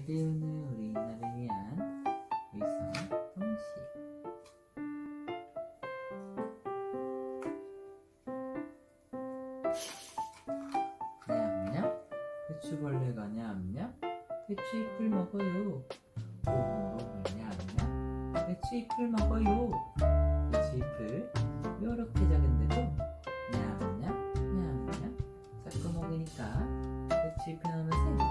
배우는 우리 인나를 위한 의성 동시. 냠냠 배추벌레가 냠냠 배추 잎을 먹어요. 오오오 냠냠 배추 잎을 먹어요. 배추 잎을 요렇게 작은데도 냠냠 냠냠 자꾸 먹으니까 배추 넣으면 뻥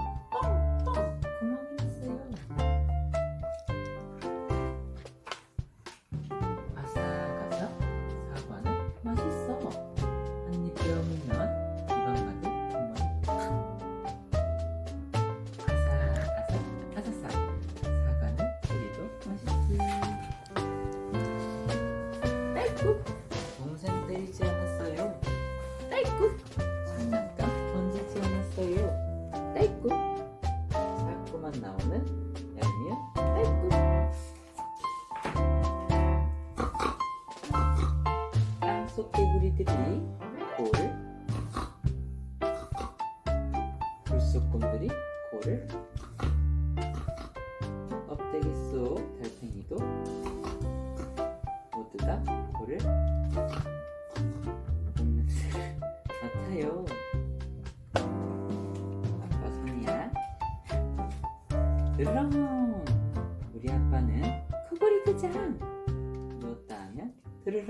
딸꾹 장난감 던지지 않았어요. 딸꾹. 자꾸만 나오는 얄미운 딸꾹. 땅속 개구리들이 코를 불속곰들이 코를 껍데기 속 달팽이도 모두 다 코를 같아요. 아빠 손이야. 으렁! 우리 아빠는 코골이 그장 누웠다 하면 드르렁